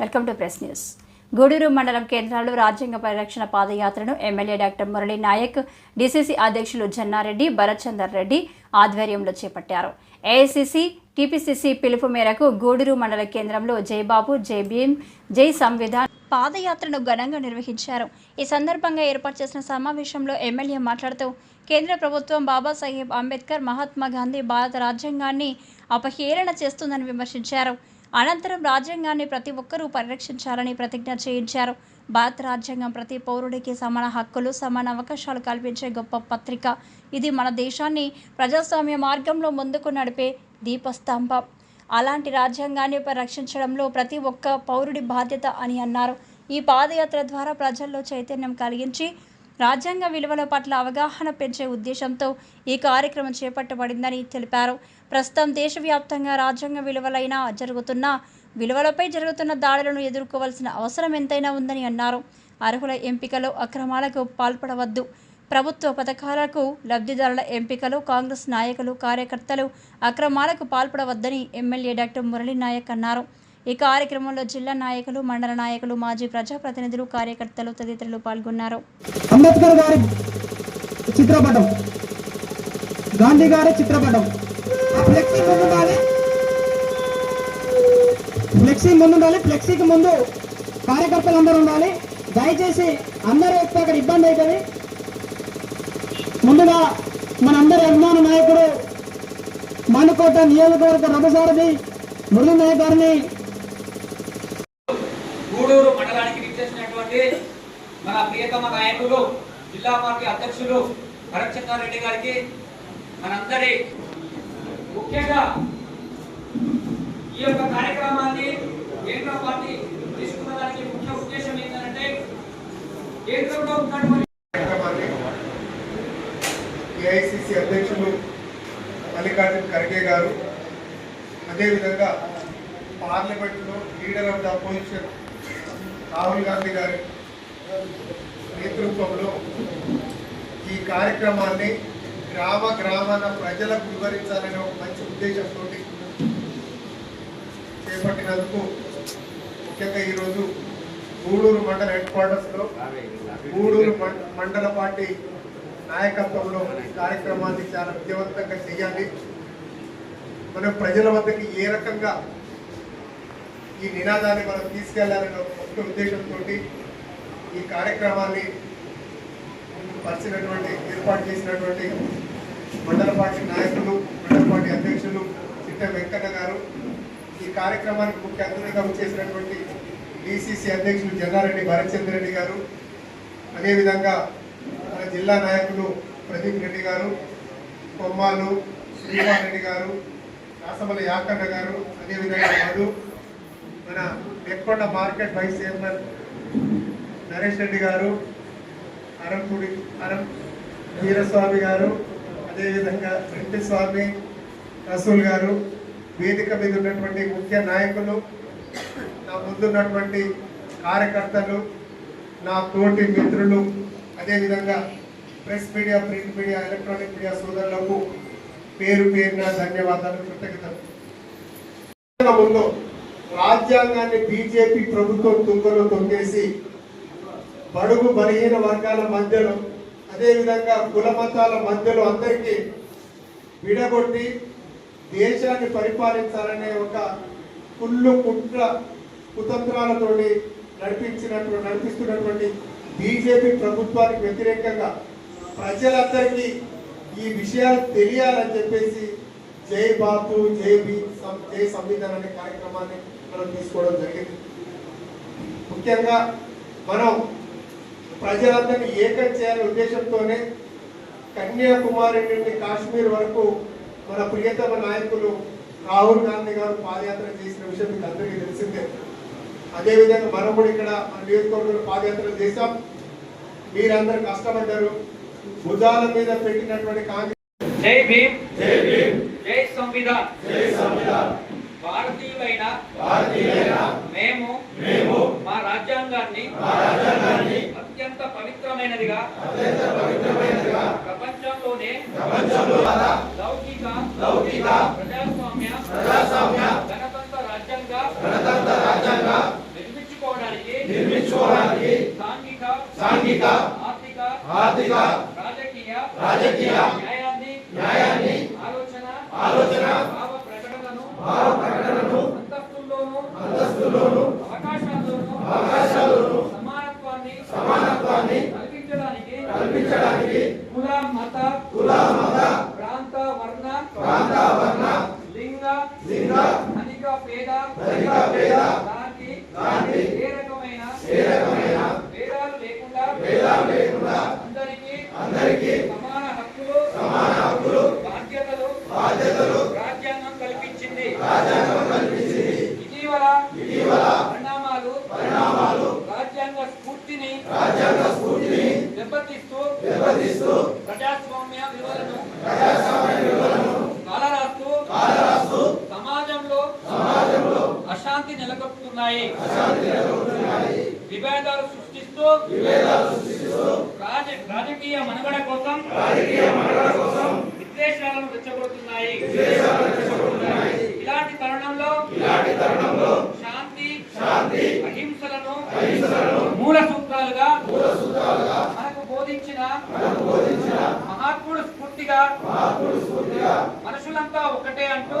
Welcome to press news. Guduru మండలం కేంద్రాలు రాజ్యాంగ పరిరక్షణ పాదయాత్రను MLA doctor Murali Naik DCC అధ్యక్షులు జన్నారెడ్డి భరత్చందర్ రెడ్డి ఆధ్వర్యంలో చేపట్టారు. ఏఐసిసి టీపీసీసీ పిలుపు మేరకు గూడూరు మండల కేంద్రంలో జైబాబు జై భీమ్ జై సంవిధాన్ పాదయాత్రను ఘనంగా నిర్వహించారు. ఈ సందర్భంగా ఏర్పాటు చేసిన సమావేశంలో ఎమ్మెల్యే మాట్లాడుతూ కేంద్ర ప్రభుత్వం బాబాసాహెబ్ అంబేద్కర్ మహాత్మా గాంధీ భారత రాజ్యాంగాన్ని అపహేళన చేస్తుందని విమర్శించారు. అనంతరం రాజ్యాంగాన్ని ప్రతి ఒక్కరూ పరిరక్షించాలని ప్రతిజ్ఞ చేయించారు. భారత రాజ్యాంగం ప్రతి పౌరుడికి సమాన హక్కులు సమాన అవకాశాలు కల్పించే గొప్ప పత్రిక. ఇది మన దేశాన్ని ప్రజాస్వామ్య మార్గంలో ముందుకు నడిపే దీపస్తంభం. అలాంటి రాజ్యాంగాన్ని పరిరక్షించడంలో ప్రతి ఒక్క పౌరుడి బాధ్యత అని అన్నారు. ఈ పాదయాత్ర ద్వారా ప్రజల్లో చైతన్యం కలిగించి రాజ్యాంగ విలువల పట్ల అవగాహన పెంచే ఉద్దేశంతో ఈ కార్యక్రమం చేపట్టబడిందని తెలిపారు. ప్రస్తుతం దేశవ్యాప్తంగా రాజ్యాంగ విలువలైన జరుగుతున్న విలువలపై జరుగుతున్న దాడులను ఎదుర్కోవాల్సిన అవసరం ఎంతైనా ఉందని అన్నారు. అర్హుల ఎంపికలో అక్రమాలకు పాల్పడవద్దు. ప్రభుత్వ పథకాలకు లబ్ధిదారుల ఎంపికలు కాంగ్రెస్ నాయకులు కార్యకర్తలు అక్రమాలకు పాల్పడవద్దని ఎమ్మెల్యే డాక్టర్ మురళీ నాయక్ అన్నారు. ఈ కార్యక్రమంలో జిల్లా నాయకులు మండల నాయకులు మాజీ ప్రజాప్రతినిధులు కార్యకర్తలు తదితరులు పాల్గొన్నారు. అంబేద్కర్ గారి చిత్రపటం గాంధీ గారి చిత్రపటం. ఫ్లెక్సీ ముందు ఉండాలి ముందు ఉండాలి ఫ్లెక్సీకి ముందు కార్యకర్తలు అందరూ ఉండాలి. దయచేసి అందరూ వస్తే అక్కడ ఇబ్బంది అవుతుంది ముందుగా మనందరి అభిమాన నాయకుడు మానుకోట నియోజకవర్గ రథసారథి మురళీ నాయక్ గారిని కోడూరు మండలానికి విచ్చేసినటువంటి మన ప్రియతమ నాయకులు జిల్లా పార్టీ అధ్యక్షులు భరత్ గారికి మనందరి ముఖ్యంగా ఈ యొక్క కార్యక్రమాన్ని కేంద్ర పార్టీ తీసుకున్న దానికి ముఖ్య ఉద్దేశం ఏంటంటే కేంద్రంలో ఉన్నటువంటి ఏఐసిసి అధ్యక్షులు మల్లికార్జున్ ఖర్గే గారు అదేవిధంగా పార్లమెంట్లో leader of the opposition Rahul Gandhi గారి నేతృత్వంలో ఈ కార్యక్రమాన్ని గ్రామ గ్రామాన ప్రజలకు వివరించాలనే ఒక మంచి ఉద్దేశంతో చేపట్టినందుకు ముఖ్యంగా ఈరోజు గూడూరు మండల హెడ్ క్వార్టర్స్లో గూడూరు మండల పార్టీ నాయకత్వంలో ఈ కార్యక్రమాన్ని చాలా విజయవంతంగా చేయాలి. మనం ప్రజల వద్దకి ఏ రకంగా ఈ నినాదాన్ని మనం తీసుకెళ్ళాలనే ఒక ముఖ్య ఉద్దేశంతో ఈ కార్యక్రమాన్ని పరిచినటువంటి ఏర్పాటు చేసినటువంటి మండల పార్టీ నాయకులు మండల పార్టీ అధ్యక్షులు చిట్ట వెంకన్న గారు ఈ కార్యక్రమానికి ముఖ్య అతిథిగా చేసినటువంటి డిసిసి అధ్యక్షులు జన్నారెడ్డి భరత్చంద్ర రెడ్డి గారు అదేవిధంగా మన జిల్లా నాయకులు ప్రదీప్ రెడ్డి గారు కొమ్మాలు శ్రీమాన్ రెడ్డి గారు రాసమల యాకన్న గారు అదేవిధంగా మధు మన Nekkonda market vice chairman Naresh Reddy గారు అరంపూడి అరం వీరస్వామి గారు అదేవిధంగా రెడ్డి స్వామి రసూల్ గారు వేదిక మీద ఉన్నటువంటి ముఖ్య నాయకులు నా ముందున్నటువంటి కార్యకర్తలు నా తోటి మిత్రులు అదేవిధంగా press media print media electronic media సోదరులకు పేరు పేరున ధన్యవాదాలు కృతజ్ఞతలు. ముందు రాజ్యాంగాన్ని బీజేపీ ప్రభుత్వం తుంగలో తొక్కేసి బడుగు బలహీన వర్గాల మధ్యలో అదేవిధంగా కుల మతాల మధ్యలో అందరికీ విడగొట్టి దేశాన్ని పరిపాలించాలనే ఒక కుళ్ళు కుట్ర కుతంత్రాలతోటి నడిపించినట్టు నడిపిస్తున్నటువంటి బీజేపీ ప్రభుత్వానికి వ్యతిరేకంగా ప్రజలందరికీ ఈ విషయాలు తెలియాలని చెప్పేసి జై బాపు జై బీ జై సంవిధాన్ అనే కార్యక్రమాన్ని మనం తీసుకోవడం జరిగింది. ముఖ్యంగా మనం ప్రజలందరినీ ఏకం చేయాలనే ఉద్దేశంతోనే కన్యాకుమారి నుండి కాశ్మీర్ వరకు మన ప్రియతమ నాయకులు రాహుల్ గాంధీ గారు పాదయాత్ర చేసిన విషయం మీకు అందరికీ తెలిసిందే. అదేవిధంగా మనం కూడా ఇక్కడ మన నియోజకవర్గంలో పాదయాత్ర చేశాం. మీరందరూ కష్టపడ్డారు. భుజాల మీద పెట్టినటువంటి కాంగ్రెస్ జై భీమ్. జై భీమ్. జై సంవిధాన్. జై సంవిధాన్. భారతీయులైన భారతీయులైన మేము మేము మా రాజ్యాంగాన్ని మా రాజ్యాంగాన్ని అత్యంత పవిత్రమైనదిగా ప్రపంచంలోనే లౌకిక లౌకిక Livrai జరుగుతున్నాయి విభేదాలు సృష్టిస్తూ రాజకీయ మనుగడ కోసం విద్వేషాలను రెచ్చగొడుతున్నాయి. ఇలాంటి తరుణంలో శాంతి అహింసలను మూల సూత్రాలుగా మనకు బోధించిన మహాత్ముడు స్ఫూర్తిగా మనుషులంతా ఒకటే అంటూ